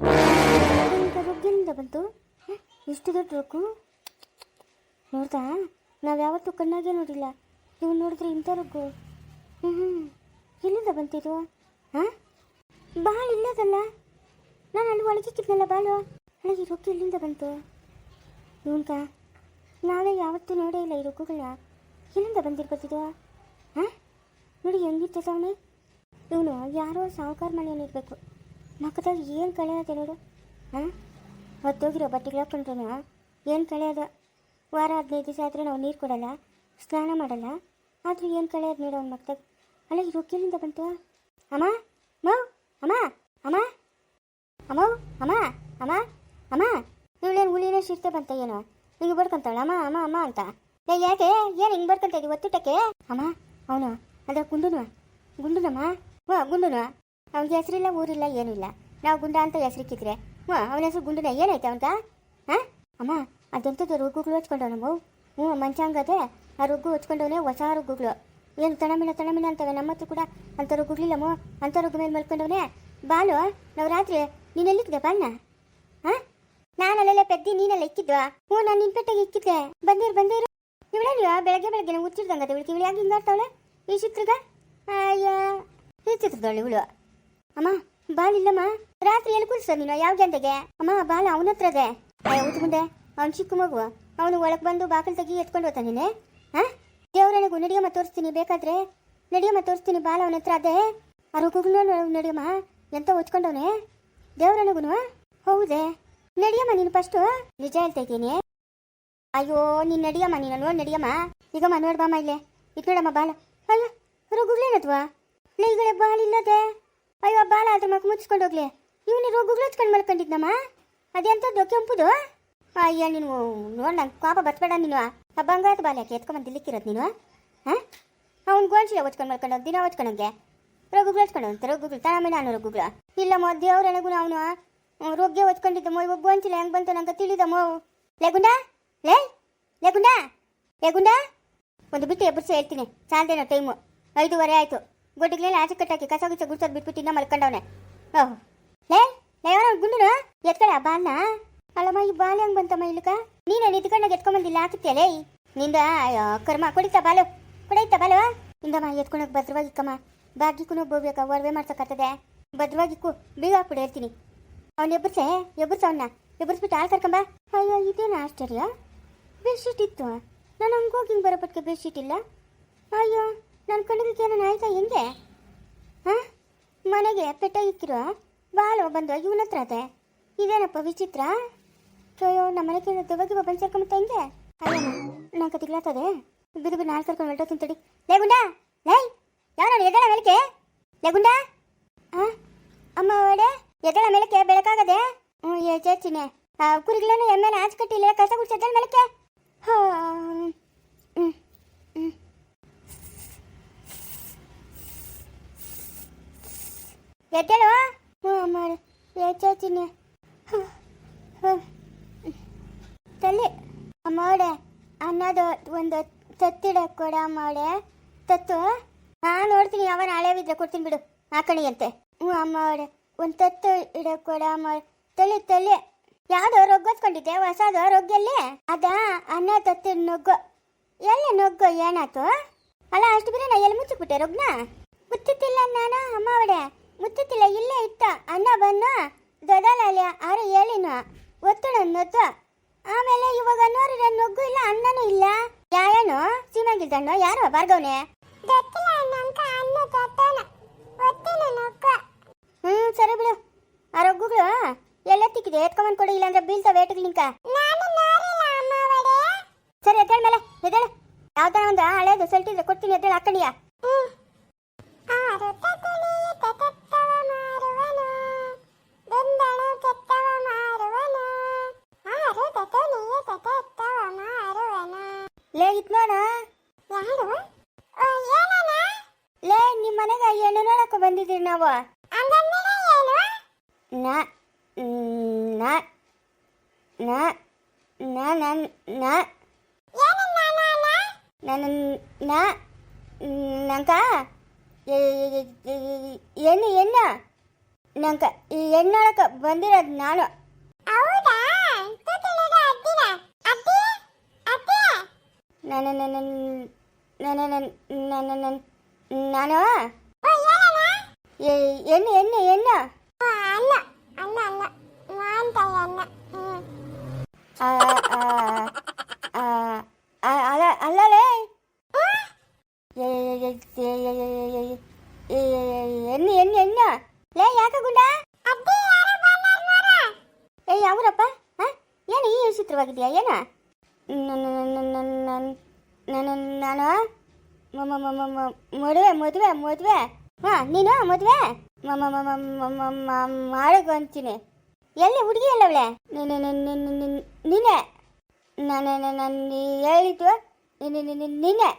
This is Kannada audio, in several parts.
ರೊಗ್ಗಿನಿಂದ ಬಂತು? ಇಷ್ಟು ದೊಡ್ಡ ರೊಕ್ಕು? ನೋಡ್ದಾ ನಾವು ಯಾವತ್ತೂ ಕಣ್ಣಾಗೆ ನೋಡಿಲ್ಲ. ನೀವು ನೋಡಿದ್ರೆ ಇಂಥ ರೊಕ್ಕು. ಹ್ಞೂ ಹ್ಞೂ ಎಲ್ಲಿಂದ ಬಂತಿದು ಹಾಂ? ಇಲ್ಲದಲ್ಲ? ನಾನು ಅಲ್ಲಿ ಒಳಗಿಕ್ಕಿದ್ನಲ್ಲ ಬಾಳು. ಈ ರೊಗ್ಗು ಎಲ್ಲಿಂದ ಬಂತು? ಇವಂತ ನಾವೇ ಯಾವತ್ತೂ ನೋಡೇ ಇಲ್ಲ ಈ ರೊಕ್ಕಗಳನ್ನ ಎಲ್ಲಿಂದ ಬಂದಿರ್ಬೋದಿದು ಹಾಂ? ನೋಡಿ ಹೆಂಗಿರ್ತದವನೇ ಇವನು ಯಾರೋ ಸಾಹುಕಾರ ಮನೆಯಲ್ಲಿ ಇರಬೇಕು ಮಕ್ಕದಾಗ ಏನು ಕಳೆಯೋದೆ ನೋಡು ಹಾಂ? ಹೊತ್ತೋಗಿರೋ ಬಟ್ಟೆಗಳು ಹಾಕೊಂಡ್ರು ಏನು ಕಳೆಯೋದು ವಾರ ಹದಿನೈದು ದಿವಸ ಆದರೆ ನಾವು ನೀರು ಕೊಡಲ್ಲ, ಸ್ನಾನ ಮಾಡಲ್ಲ, ಆದರೂ ಏನು ಕಳೆಯೋದು ನೋಡು ಅವ್ನ ಮಕ್ಕದಾಗ ಅಲ್ಲ ಈ ರೊಕ್ಕಿಲಿಂದ ಬಂತು? ಅಮ್ಮ? ಮೌ? ಅಮ್ಮ? ಅಮ್ಮ? ಅಮ್ಮ ಅಮ್ಮ? ಅಮ್ಮ? ಅಮ್ಮ? ಇವಳೇನು ಹುಲಿನ ಶಿರ್ತೆ ಬಂತ ಏನೋ? ಹಿಂಗೆ ಬರ್ಕೊಂತಾಳ ಅಮ್ಮ ಅಮ್ಮ ಅಮ್ಮ ಅಂತ. ಏ, ಯಾಕೆ? ಏನು ಹಿಂಗೆ ಬರ್ಕೊಂತ ಇದ್ದೀವಿ ಒತ್ತುಟಕ್ಕೆ? ಅಮ್ಮ, ಅವನು? ಅದ್ರ ಗುಂಡುನು ಗುಂಡುನಮ್ಮ? ವಾ ಗುಂಡುನು ಅವ್ನಿಗೆ ಹೆಸರಿಲ್ಲ, ಊರಿಲ್ಲ, ಏನೂ ಇಲ್ಲ. ನಾವು ಗುಂಡ ಅಂತ ಹೆಸರಿಕ್ಕಿದ್ರೆ. ಹ್ಞೂ ಅವನ ಹೆಸರು ಗುಂಡನ ಏನಾಯ್ತು ಅವನ್ಕ ಹಾಂ? ಅಮ್ಮ, ಅದೆಂಥದ್ದು ರುಗ್ಗುಗಳು ಹಚ್ಕೊಂಡವನಮ್ಮ ಹ್ಞೂ ಮಂಚಾಂಗದೆ ಆ ರುಗ್ಗು ಹಚ್ಕೊಂಡವನೇ ಹೊಸ ರುಗ್ಗುಗಳು. ಏನು ತಣಮಿನ ತಣಮಿನ ಅಂತವೆ, ನಮ್ಮ ಹತ್ರ ಕೂಡ ಅಂಥ ರುಗ್ಗುಗಳಿಲ್ಲಮ್ಮ ಅಂತ ರುಗ್ಗು ಮೇಲೆ ಮಲ್ಕೊಂಡವನೇ? ಬಾಲು, ನಾವು ರಾತ್ರಿ ನೀನೆಲ್ಲಿಕ್ಕಿದೆ ಬಾಲ್ನ ಹಾಂ? ನಾನು ಅಲ್ಲೆಲ್ಲ ಪೆದ್ದಿ ನೀನೆಲ್ಲ ಇಕ್ಕಿದ್ವಾ? ಹ್ಞೂ ನಾನು ನಿನ್ನ ಪೆಟ್ಟಿಗೆ ಇಕ್ಕಿದ್ದೆ. ಬಂದಿರು ಬಂದಿರು ಇವಳೇನು ಬೆಳಗ್ಗೆ ಬೆಳಗ್ಗೆ ಹುಚ್ಚಿಡ್ದಂಗದ, ಇವಳಿಗೆ ಇವಳು ಯಾಕೆ ಹಿಂಗಾಡ್ತಾವಳೆ ಈ ಚಿತ್ರದ ಅಯ್ಯ, ಈ ಚಿತ್ರದವಳು ಇವಳು. ಅಮ್ಮ ಬಾಲ್ ಇಲ್ಲಮ್ಮ ರಾತ್ರಿ ಎಲ್ಲಿ ಕುಲ್ಸ ನೀನು? ಯಾವ ಗಂಟೆಗೆ? ಅಮ್ಮ, ಬಾಲ ಅವನ ಹತ್ರದೆ. ಅದೇ ಮುಂದೆ. ಅವ್ನು ಚಿಕ್ಕ ಮಗು. ಅವನು ಒಳಗೆ ಬಂದು ಬಾಕಲ್ ತೆಗಿ ಎತ್ಕೊಂಡು ಹೋಗ್ತಾನೆ ನೀನೆ. ಹಾಂ ದೇವ್ರನಿಗೂ ನಡಿಯಮ್ಮ ತೋರಿಸ್ತೀನಿ. ಬೇಕಾದ್ರೆ ನಡಿಯಮ್ಮ ತೋರಿಸ್ತೀನಿ. ಬಾಲ ಅವನ ಹತ್ರ ಅದೇ. ಆ ರುಗುಗ್ನು ನಡಿಯಮ್ಮ. ಎಂತ ಓದ್ಕೊಂಡವನೇ ದೇವ್ರನಿಗೂ ಹೌದೇ. ನಡಿಯಮ್ಮ, ನೀನು ಫಸ್ಟು ನಿಜ ಹೇಳ್ತಾ ಇದ್ದೀನಿ. ಅಯ್ಯೋ, ನೀನು ನಡಿಯಮ್ಮ, ನೀನು ನೋಡಿ ನಡಿಯಮ್ಮ. ಈಗಮ್ಮ ನೋಡಿ ಬಾಮ್ಮ ಇಲ್ಲೇ. ಇದು ನೋಡಮ್ಮ ಬಾಲ. ಅಲ್ಲ ರೋಗುಗಳೇನತ್ವಾ ಈಗಲೇ ಬಾಲ್ ಇಲ್ಲದೆ. ಅಯ್ಯೋ, ಬಾಳ, ಅದ್ರ ಮಕ್ಕ ಮುಚ್ಕೊಂಡು ಹೋಗ್ಲಿ. ಇವನು ರೋಗುಗಳು ಮಲ್ಕೊಂಡಿದ್ದಮ್ಮ ಮಲ್ಕೊಂಡಿದ್ನಮ್ಮ? ಅದೆಂಥದ್ದು ಕೆಂಪುದು? ಅಯ್ಯ, ನೀನು ನೋಡ್, ನಂಗೆ ಕೋಪ ಬತ್ಬೇಡ ನೀನು. ಆ ಬಂಗಾರದ ಬಾಲ ಯಾಕೆ ಎತ್ಕೊಂಬಂದು ನೀನು? ಹಾಂ? ಅವ್ನು ಗೋಲ್ಸಿಲ್ಲ ಹೊಚ್ಕೊಂಡು ಮಲ್ಕೊಂಡು ದಿನ ಹೊಚ್ಕೊಂಡಂಗೆ ರೋಗುಗಳು ಹಚ್ಕೊಂಡು ಅಂತ ರೋಗುಗಳು ಮೇಲೆ ನಾನು ರೋಗುಗಳು ಇಲ್ಲಮ್ಮ ದೇವ್ರನೆಗೂ ಅವನು. ರೋಗ್ಯ ಹೊಚ್ಕೊಂಡಿದ್ದ ಮೋ, ಇವಾಗ ಗೋಂಚಿಲ್ಲ ಹೆಂಗೆ ಬಂತು ನಂಗೆ ತಿಳಿದ ಮೋ. ಲೇಗುಂಡ ಲೇ ಲೇಗುಂಡ ಲೇಗುಂಡ ಒಂದು ಬಿಟ್ಟು ಎಬ್ಬರಿಸಿ, ಹೇಳ್ತೀನಿ. ಸಾಲ್ದೇನೋ ಟೈಮು ಐದೂವರೆ ಆಯಿತು. ಗೊಡ್ಡಿಗ್ಲೆಲ್ಲ ಆಚೆ ಕಟ್ಟಾಕಿ ಕಸ ಗಿಸ ಗುಡ್ಸೋದು ಬಿಟ್ಬಿಟ್ಟು ಮಲ್ಕೊಂಡವನೆ. ಓಹ್. ಲೇ ಯಾರೋ ಗುಂಡುನು? ಆ ಬಾಲ್ನ? ಅಲ್ಲಮ್ಮ, ಈ ಬಾಲ್ ಹೆಂಗ್ ಬಂತಮ್ಮ ಇಲ್ಲಕ? ನೀನು ನಿಂತ್ಕೊಂಡಾಗ ಎತ್ಕೊಂಬಂದಿಲ್ಲ ಲೇ? ನಿಂದ, ಅಯ್ಯೋ, ಕರ್ಮ, ಕುಡಿತ ಬಾಲು, ಕೊಡೈತಾ ಬಾಲು. ಇಂದಮ್ಮ, ಎತ್ಕೊಂಡೋಗಿ ಭದ್ರವಾಗಿಕ್ಕಮ್ಮ ಬಾಗಿಕ್ಕೂ ಬೋಗ್ಬೇಕ ಒಡವೆ ಭದ್ರವಾಗಿ ಭದ್ರವಾಗಿಕ್ಕು ಬೀಗ ಹಾಕ್ಬಿಡು, ಹೇಳ್ತೀನಿ. ಅವ್ನು ಎಬ್ಬರ್ಸೆ ಎಬ್ಬರ್ಸ ಅವನ್ನ ಎಬ್ಬರ್ಸ್ಬಿಟ್ಟು ಹಾಲು ಕರ್ಕೊಂಬ. ಅಯ್ಯೋ, ಇದೇನು ಆಶ್ಚರ್ಯ? ಬೆಡ್ಶೀಟ್ ಇತ್ತು. ನಾನು ಹಂಗೋಗಿ ಹೋಗಿ ಹಿಂಗೆ ಬರೋಪಟ್ಟಿಗೆ ಬೆಡ್ಶೀಟ್ ಇಲ್ಲ? ಅಯ್ಯೋ. ನನ್ನ ಕಣ್ಣಿಗೆ ಏನೋ ಆಯ್ತಾ ಹೆಂಗೆ ಹಾಂ? ಮನೆಗೆ ಪೆಟ್ಟಾಗಿಕ್ಕಿರೋ ಬಾಳು ಬಂದು ಇವನ ಹತ್ರ ಅದೆ. ಇದೇನಪ್ಪ ವಿಚಿತ್ರ? ಅಯ್ಯೋ ನಮ್ಮ ಮನೆಗೆ ದೆವ್ವಾಗಿ ಬಂದು ಸೇರ್ಕೊಂಬತ್ತ ಹೆಂಗೆ? ಅಯ್ಯಮ್ಮ ನಾನು ಕತಿಗ್ಲಾತದೆ ಬಿದು ಬಿದ್ದು ನಾಲ್ಕು ಸರ್ಕೊಂಡು ಹೊರಟೋ ತಿಂತಡಿ ಲೇ ಗುಂಡ! ಲೇ! ಯಾವ ನಾನು ಎದಳ ಮೇಲಕ್ಕೆ? ಲೇ ಗುಂಡ! ಹಾಂ? ಅಮ್ಮ ಒಡೆ ಎದಳ ಮೇಲಕ್ಕೆ ಬೆಳಕಾಗದೆ? ಹ್ಞೂ ಚೇಚಿನಿ ಕುರಿಗಳನ್ನು ಎಮ್ಮೆನ ಆಚೆ ಕಟ್ಟಿಲ್ಲ ಕಸ ಗುಡ್ಸಿ ಎದ್ದಳ ಮೇಲಕ್ಕೆ? ಹಾಂ ಹ್ಞೂ ಹ್ಞೂ ಎದ್ದೇಳು? ಹ್ಞೂ ತಲೆ ಅಮ್ಮೋಡೆ ಅನ್ನೋದು ಒಂದು ತತ್ತಿಡ ಕೊಡ ಅಮ್ಮೋಡೆ ತತ್ತು. ಹಾ ನೋಡ್ತೀನಿ ಅವನ ಹಳೆವಿದ್ರೆ ಕೊಡ್ತೀನಿ ಬಿಡು ಹಾಕಣಿಯಂತೆ ಹ್ಞೂ ಅಮ್ಮೋಡೆ ಒಂದು ತತ್ತು ಇಡ ಕೊಡ ಅಮ್ಮ ತಲೆ ತಲೆ ಯಾವ್ದೋ ರೊಗ್ಗೋಸ್ಕೊಂಡಿದ್ದೆ ಹೊಸದು ರೊಗ್ಗಲ್ಲಿ? ಅದ, ಅನ್ನ ತತ್ತಿ ನೊಗ್ಗು. ಎಲ್ಲಿ ನೊಗ್ಗು, ಏನಾಯ್ತು? ಅಲ್ಲ, ಅಷ್ಟು ಬಿರ ನಾ ಎಲ್ಲಿ ಮುಚ್ಚಿಬಿಟ್ಟೆ ರೊಗ್ನ ಮುಚ್ಚುತ್ತಿಲ್ಲ ನಾನು ಅಮ್ಮ ಅವಡೆ ಮುತ್ತಿತ್ತಿಲ್ಲ ಇಲ್ಲೇ ಇತ್ತ ಅನ್ನ ಬನ್ನ ದೊಡ್ಡಲಲ್ಲಿ ಆರು ಹೇಳಿನ ಒತ್ತಡ ನೊತ್ತು. ಆಮೇಲೆ ಇವಾಗ ನೋಡಿದ್ರೆ ನೊಗ್ಗು ಇಲ್ಲ ಅನ್ನನೂ ಇಲ್ಲ. ಯಾರೇನು? ಸೀಮಾಗಿದ್ದಣ್ಣು ಯಾರು? ಭಾರ್ಗವನೆ? ಹ್ಮ್ ಸರಿ ಬಿಡು. ಆ ರೊಗ್ಗುಗಳು ಎಲ್ಲ ತಿಕ್ಕಿದೆ ಎತ್ಕೊಂಬಂದ್ ಕೊಡು ಇಲ್ಲಾಂದ್ರೆ ಬೀಳ್ತಾವೆ ಏಟುಗಳಿಂಕ ಸರಿ ಎದ್ದೇಳ ಮೇಲೆ ಎದ್ದೇಳ. ಯಾವ್ದಾರ ಒಂದು ಹಳೇದು ಸಲ್ಟಿದ್ರೆ ಕೊಡ್ತೀನಿ ಎದ್ದೇಳ ಹಾಕೊಂಡಿಯಾ ಮಾಡಿದ್ವಿ ನಾವು ನನ್ನ ನಂಕ ಎಣ್ಣೆ ಎಣ್ಣೆ ನಂಕ ಈ ಎಣ್ಣೊಳಕ ಬಂದಿರೋದು ನಾನು ನಾನು ನಾನು ನಾನು ನಾನು ಎಣ್ಣೆ ಎಣ್ಣೆ ಎಣ್ಣೆ ಅಲ್ಲ ಅಲ್ಲ ಅಲ್ಲ ಮಾವಿನಕಾಯಿ ಅನ್ನ ಅಲ್ಲ ಅಲ್ಲಲೇ ಎಣ್ಣೆ ಎಣ್ಣೆ ಎಣ್ಣೆ ಲೇ ಯಾಕ ಗುಂಡ ಏ ಅವರಪ್ಪ ಏನು ಈ ವಿಚಿತ್ರವಾಗಿದೆಯಾ ಏನ ನಾನು ಮದುವೆ ಮದುವೆ ಮದುವೆ ಹಾಂ ನೀನು ಮದುವೆ ಮಾಡಕ್ ಅಂತೀನಿ ಎಲ್ಲಿ ಹುಡುಗಿ ಅಲ್ಲವಳೆ ನೀನೆ ನೀನೆ ನಾನು ನಾನು ಹೇಳಿದ್ದು ನೀನೆ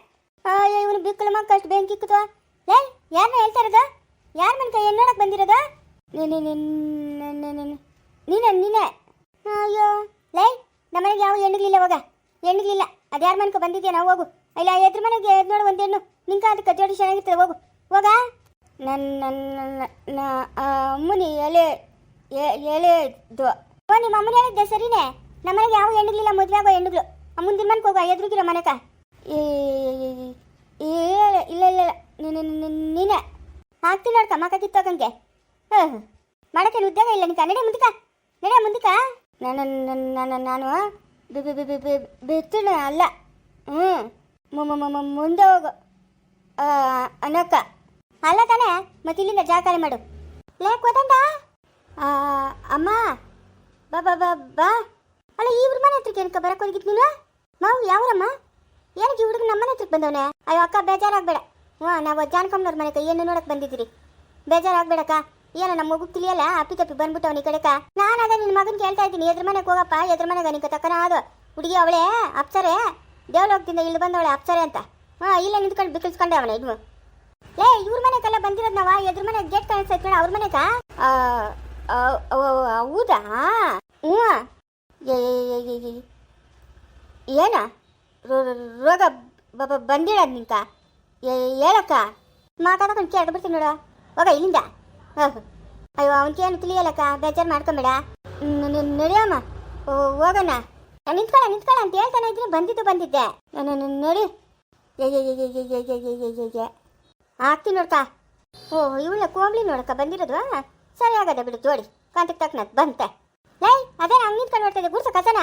ಇವನು ಬಿಕ್ಕಳ ಮಕ್ಕ ಅಷ್ಟು ಬೆಂಕಿ ಇಕ್ಕುತ್ತೋ ಲೇ ಯಾರನ್ನ ಹೇಳ್ತಾ ಇರೋದು ಯಾರ ಮನೆ ಕೈ ನೋಡಕ್ ಬಂದಿರೋದು ನೀನೆ ನೀನೆ ಅಯ್ಯೋ ಲೈ ನಮ್ಮನೆಗೆ ಯಾವ ಹೆಣ್ಣುಗಳಿಲ್ಲ ಹೋಗ ಹೆಣ್ಣುಗಳಿಲ್ಲ ಅದು ಯಾರ ಮನೆಗೆ ಬಂದಿದ್ಯಾ ನಾವು ಹೋಗು ಇಲ್ಲ ಎದ್ರ ಮನೆಗೆ ನೋಡು ಒಂದು ಹೆಣ್ಣು ನಿಂಕ ಅದಕ್ಕೆ ಜೋಡಿ ಚೆನ್ನಾಗಿರ್ತದೆ ಹೋಗು ಹೋಗ ನನ್ನ ನನ್ನ ಅಮ್ಮನಿ ಎಲೆ ಎಳೆದು. ಓ ನಿಮ್ಮ ಅಮ್ಮನ ಹೇಳಿದ್ದೆ ಸರಿನೇ? ನಮ್ಮನೆಗೆ ಯಾವ ಹೆಣ್ಣುಗಳಿಲ್ಲ ಮದುವೆ ಆಗೋ ಹೆಣ್ಣುಗಳು. ಮುಂದಿನ ಮನೆಗೆ ಹೋಗ ಎದುರುಗಿರೋ ಮನೆಕ ಇಲ್ಲ ಇಲ್ಲ ಇಲ್ಲ. ನೀನೆ. ಹಾಕ್ತೀನಿ ನೋಡ್ಕ ಮಕ್ಕ ಕಿತ್ತೋಗಂಗೆ ಹಾಂ ಮಾಡಕ್ಕೆ ಉದ್ಯೋಗ ಇಲ್ಲ ನಿಕ ನಡೆ ಮುಂದಕ ನಡೆ ಮುಂದಕ ನಾನು ನನ್ನ ನಾನು B B B B B ಅಲ್ಲ. ಹ್ಞೂ ಮುಂದೆ ಹೋಗು. ಆ, ಅನ್ನಕ್ಕ ಅಲ್ಲ ತಾನೆ, ಮತ್ತೆ ಇಲ್ಲಿಂದ ಜಾಗ ಮಾಡು. ಲೇ ಕೋದಂಡ ಅಮ್ಮ, ಬಾ ಬಾ ಬಾ ಅಲ್ಲ ಇವ್ರ ಮನೆ ಹತ್ರಕ್ಕೆ ಏನಕ್ಕೆ ಬರಕ್ಕೆ ಹೋಗಿದ್ ನೀನು? ಮಾವು ಯಾವ್ರಮ್ಮ? ಏನಕ್ಕೆ ಈ ಹುಡುಗ ನಮ್ಮನೆ ಹತ್ರಕ್ಕೆ ಬಂದವನೆ? ಅಯ್ಯೋ, ಅಕ್ಕ, ಬೇಜಾರಾಗಬೇಡ. ಹ್ಞೂ, ನಾವು ಜಾನ್ಕಮ್ಮನವ್ರ ಮನೆಗೆ ಏನು ನೋಡಕ್ಕೆ ಬಂದಿದ್ದೀರಿ. ಬೇಜಾರಾಗಬೇಡಕ್ಕ. ಏನ, ನಮ್ಮ ಮಗು ತಿಳಿಯಲ್ಲ? ಅಪ್ಪಿ ತಪ್ಪಿ ಬಂದ್ಬಿಟ್ಟವನಿ ಕಡೆಕ. ನಾನು ಅದೇ ನಿನ್ನ ಮಗನ ಕೇಳ್ತಾ ಇದ್ದೀನಿ. ಎದ್ರ ಮನೆಗೆ ಹೋಗಪ್ಪ, ಎದ್ರ ಮನೆಗೆ ನಿಂಗೆ ತಕ್ಕನ ಅದು. ಹುಡುಗಿ ಅವಳೇ, ಅಪ್ಸರೆ. ದೇವಲೋಕದಿಂದ ಇಲ್ಲಿ ಬಂದವಳೆ ಅಪ್ಸರೆ ಅಂತ. ಹಾಂ ಇಲ್ಲ ನಿಂತ್ಕೊಂಡು ಬಿಕ್ಕಿಸ್ಕೊಂಡೆ ಅವನ ಇದ್ವು ಲೇ ಇವ್ರ ಮನೆಗೆಲ್ಲ ಬಂದಿರೋದು ನಾವ ಎದ್ರ ಮನೆ ಗೇಟ್ ಕಾಣಿಸ್ತೈತೆ ಕಣ ಅವ್ರ ಮನೆಗ ಹೌದಾ ಹ್ಞೂ ಏ- ಏ- ಏ- ಏ- ಏನ ರೋಗ ಬಂದಿರೋದ್ ನಿಂಕ ಏ- ಹೇಳಕ್ಕ ಮಾತಾಡ್ಕೊಂಡು ಕೇಳಿ ಬಿಡ್ತೀನಿ ನೋಡು ಹೋಗ ಇಲ್ಲಿಂದ ಅಯ್ಯೋ ಅವನಿಗೇನು ತಿಳಿಯಲಕ್ಕ ಬೇಜಾರು ಮಾಡ್ಕೊಂಬೇಡ ನಡಿಯಮ್ಮ ಹೋಗೋಣ ನಿಂತ್ಕೊಳ್ಳ ನಿಂತ್ಕೊಳ್ಳ ಅಂತ ಹೇಳ್ತಾನೆ ಇದ್ರೆ ಬಂದಿದ್ದು ಬಂದಿದ್ದೆ ನಾನು ನೋಡಿ ಹಾಕ್ತೀನಿ ನೋಡ್ತಾ. ಓ ಇವಳ ಕೋಂಬ್ಳಿ ನೋಡಕ ಬಂದಿರೋದು ಸರಿ ಆಗದೆ ಬಿಡು ಜೋಡಿ. ಕಾಂತಕ್ ತಕ್ಕ ಬಂತೆ. ಲೈ ಅದೇ ನಾನು ನಿಂತ್ಕೊಂಡು ನೋಡ್ತಾ ಇದ್ದೆ. ಗುರ್ಸ ಕಸನ?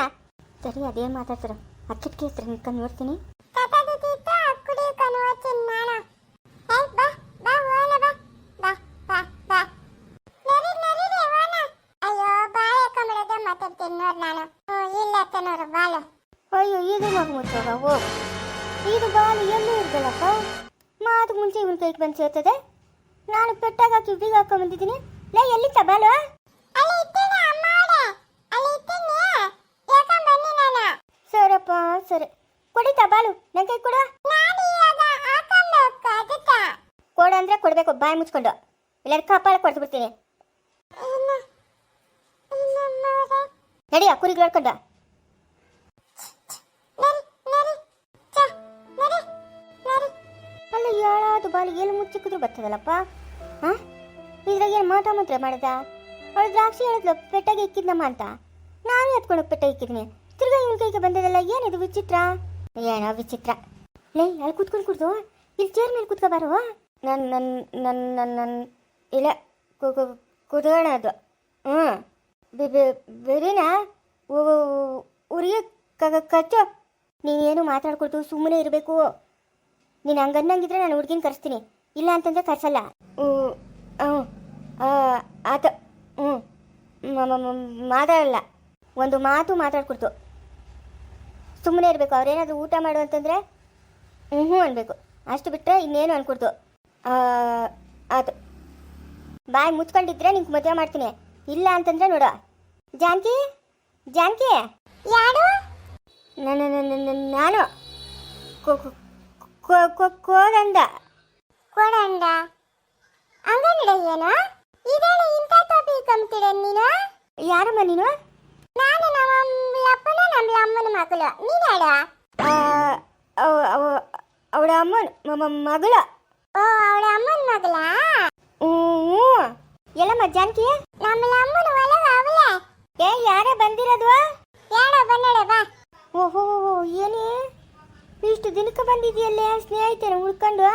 ಸರಿ ಅದೇ ಮಾತಾಡ್ತಾರೆ. ಅಕ್ಕಿಟ್ಕೆ ಹತ್ರ ನಿಂತ್ಕೊಂಡು ನೋಡ್ತೀನಿ. ಅಯ್ಯೋ ಇದು ಮಗು ಮುಚ್ಚೋಗ ಓ ಇದು ಬಾಲ್ ಎಲ್ಲೂ ಇರ್ದಲ್ಲಪ್ಪ. ಮಾತು ಮುಂಚೆ ಇವನ್ ಕೈಗೆ ಬಂದು ಸೇರ್ತದೆ ನಾನು ಪೆಟ್ಟಾಗ ಕಿವಿಗೆ ಹಾಕೊಂಡ್ ಬಂದಿದ್ದೀನಿ. ಲೇ ಎಲ್ಲಿ ತಬಾಲು ಸರಪ್ಪ ಸರಿ. ಕೊಡಿ ತಬಾಲು ನನ್ ಕೈ ಕೊಡ. ಕೊಡ ಅಂದ್ರೆ ಕೊಡ್ಬೇಕು ಬಾಯಿ ಮುಚ್ಕೊಂಡು. ಇಲ್ಲಾದ್ರೆ ಕಪಾಳ ಕೊಡ್ತು ಬಿಡ್ತೀನಿ. ನಡಿಯ ಕುರಿಗೆ ಹೇಳ್ಕೊಂಡ ಯಾಳಾದ ಬಾಲು ಎಲ್ಲಿ ಮುಚ್ಚಿಕ್ಕಿದ್ರು ಬರ್ತದಲ್ಲಪ್ಪ? ಇದ್ರಾಗ ಏನು ಮಾಟ ಮಾತ್ರ ಮಾಡ್ದ? ಅವಳು ದ್ರಾಕ್ಷಿ ಹೇಳಿದ್ಲು, ಪೆಟ್ಟಾಗಿ ಇಕ್ಕಿದ್ನಮ್ಮ ಅಂತ. ನಾನು ಎತ್ಕೊಂಡು ಪೆಟ್ಟ ಇಕ್ಕಿದ್ನಿ. ತಿರ್ಗಾ ಇವನ ಕೈಗೆ ಬಂದದಲ್ಲ ಏನಿದು ವಿಚಿತ್ರ? ಏನೋ ವಿಚಿತ್ರ. ಲೇ, ಅಲ್ಲಿ ಕೂತ್ಕೊಂಡು ಕುಡ್ದು? ಇಲ್ಲಿ ಚೇರ್ ಮೇಲೆ ಕೂತ್ಕೋಬಾರು ನನ್ನ ನನ್ನ ನನ್ನ ನನ್ನ ನನ್ನ ಇಲ್ಲ ಕುದೋಣ ಅದು ಹ್ಞೂ. ಬೇರೆನ? ಉರಿಗೆ ಕಚ್ಚೋ. ನೀನೇನು ಮಾತಾಡ್ಕೊಡ್ತು ಸುಮ್ಮನೆ ಇರಬೇಕು. ನೀನು ಹಂಗನ್ನಂಗಿದ್ರೆ ನಾನು ಹುಡುಗಿನ ಕರೆಸ್ತೀನಿ. ಇಲ್ಲ ಅಂತಂದರೆ ಕರೆಸಲ್ಲ. ಹ್ಞೂ ಹ್ಞೂ ಆತ ಹ್ಞೂ ಮಾತಾಡಲ್ಲ. ಒಂದು ಮಾತು ಮಾತಾಡ್ಕೊಡ್ತು. ಸುಮ್ಮನೆ ಇರಬೇಕು ಅವ್ರೇನಾದರೂ ಊಟ ಮಾಡು ಅಂತಂದರೆ ಹ್ಞೂ ಹ್ಞೂ ಅನ್ಬೇಕು. ಅಷ್ಟು ಬಿಟ್ಟರೆ ಇನ್ನೇನು ಅನ್ಕೊಡ್ತು. ಆತು ಬಾಯ್ ಮುಚ್ಕೊಂಡಿದ್ರೆ ನಿಂಗೆ ಮದುವೆ ಮಾಡ್ತೀನಿ. ಇಲ್ಲ ಅಂತಂದ್ರೆ ನೋಡು. ಜಾನ್ಕಿ? ಜಾನ್ಕಿ? ಯಾರು? ನಾನು ನಾನು- ನಾನು- ನಾನು ಕೋ- ಕೋ- ಕೋ- ಕೋ- ಕೋದಂಡ ಕೊಡಂಡ ಅಂಗನಡ ಏನು? ಇದೇನು ಇಂಥ ಟೋಪಿ ಕಂತಿಡೆ ನೀನು? ಯಾರಮ್ಮ ನೀನು? ನಾನು ನಮ್ಮ ಅಪ್ಪನ ನಮ್ಮ ಅಮ್ಮನ ಮಗಳು. ನೀನಾಡ ಅವಳ ಅಮ್ಮನ ಮಗಳ. ಓ ಅವಳ ಅಮ್ಮನ ಮಗಳ? ಹ್ಞೂ ಎಲ್ಲಮ್ಮ ಜಾನಕಿ? ನಮ್ಮ ಅಮ್ಮನ ಒಳಗ ಅವಳೆ. ಏ ಯಾರೇ ಬಂದಿರೋದು? ಯಾಡ ಬಂದಳೆ ಬಾ. ಓಹೋ ಏನೇ? ಇಷ್ಟು ದಿನಕ್ಕೆ ಬಂದಿದೆಯಲ್ಲೇ ಸ್ನೇಹಿತರು, ಉಳ್ಕೊಂಡು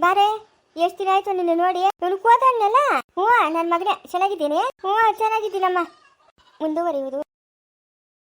ಬಾರೆ, ಎಷ್ಟು ದಿನ ಆಯ್ತು ನಿನ್ನ ನೋಡಿ? ಇವನು ಹ್ಞೂ ನನ್ನ ಮಗನೇ, ಚೆನ್ನಾಗಿದ್ದೀನಿ. ಹ್ಞೂ ಚೆನ್ನಾಗಿದ್ದೀನಮ್ಮ. ಮುಂದುವರಿಯುವುದು.